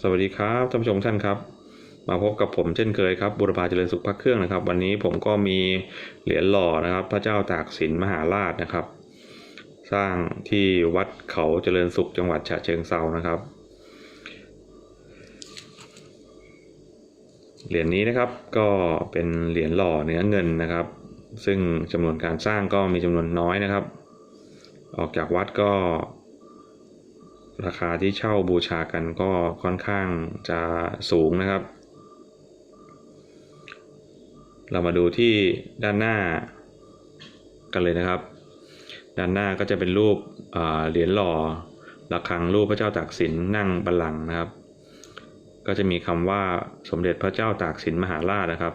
สวัสดีครับท่านผู้ชมท่านครับ มาพบกับผมเช่นเคยครับบุรพาเจริญสุขพักเครื่องนะครับ วันนี้ผมก็มีเหรียญหล่อนะครับ พระเจ้าตากสินมหาราชนะครับ สร้างที่วัดเขาเจริญสุขจังหวัดฉะเชิงเซานะครับเหรียญนี้นะครับก็เป็นเหรียญหล่อเนื้อเงินนะครับ ซึ่งจำนวนการสร้างก็มีจำนวนน้อยนะครับ ออกจากวัดก็ ราคาที่เช่าบูชากันก็ค่อนข้างจะสูงนะครับ เรามาดูที่ด้านหน้ากันเลยนะครับ ด้านหน้าก็จะเป็นรูปเหรียญหล่อระฆังรูปพระเจ้าตากสินนั่งบัลลังก์นะครับ ก็จะมีคำว่าสมเด็จพระเจ้าตากสินมหาราชนะครับ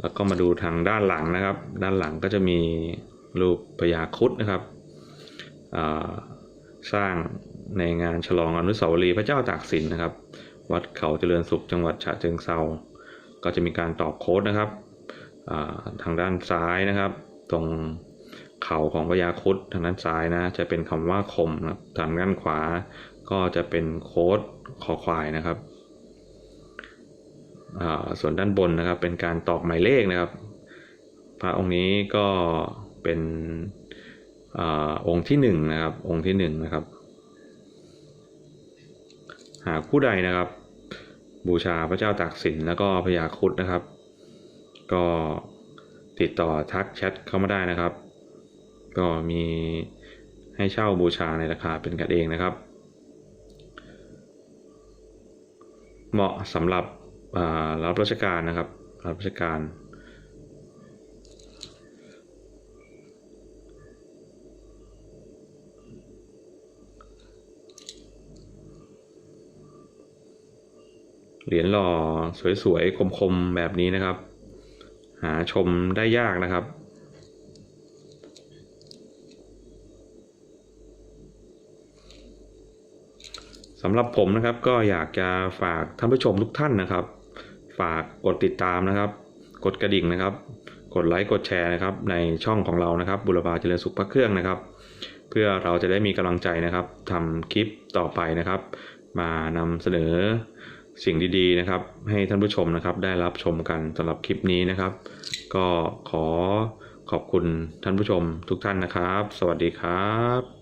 แล้วก็มาดูทางด้านหลังนะครับ ด้านหลังก็จะมีรูปพญาครุฑนะครับ สร้างในงานฉลองอนุสาวรีย์พระเจ้าตากสินนะครับ วัดเขาเจริญสุขจังหวัดฉะเชิงเซาก็จะมีการตอกโค้ดนะครับทางด้านซ้ายนะครับ ตรงเข่าของพญาครุฑทางด้านซ้ายนะจะเป็นคำว่าคมนะทางด้านขวาก็จะเป็นโค้ดคอควายนะครับส่วนด้านบนนะครับเป็นการตอกหมายเลขนะครับ พระองค์นี้ก็เป็น อองค์ที่หนึ่งนะครับ องค์ที่หนึ่งนะครับ หากผู้ใดนะครับ บูชาพระเจ้าตากสินแล้วก็พญาครุฑนะครับ ก็ติดต่อทักแชทเข้ามาได้นะครับ ก็มีให้เช่าบูชาในราคาเป็นกันเองนะครับ เหมาะสำหรับรับราชการนะครับ รับราชการ เหรียญหล่อสวยๆ คมๆ แบบนี้นะครับ หาชมได้ยากนะครับ สำหรับผมนะครับก็อยากจะฝากท่านผู้ชมทุกท่านนะครับ ฝากกดติดตามนะครับ กดกระดิ่งนะครับ กดไลค์กดแชร์นะครับ ในช่องของเรานะครับ บุรพาเจริญสุขพระเครื่องนะครับ เพื่อเราจะได้มีกำลังใจนะครับทำคลิปต่อไปนะครับ มานำเสนอ สิ่งดีๆนะครับ ให้ท่านผู้ชมนะครับ ได้รับชมกันสำหรับคลิปนี้นะครับ ก็ขอขอบคุณท่านผู้ชมทุกท่านนะครับ สวัสดีครับ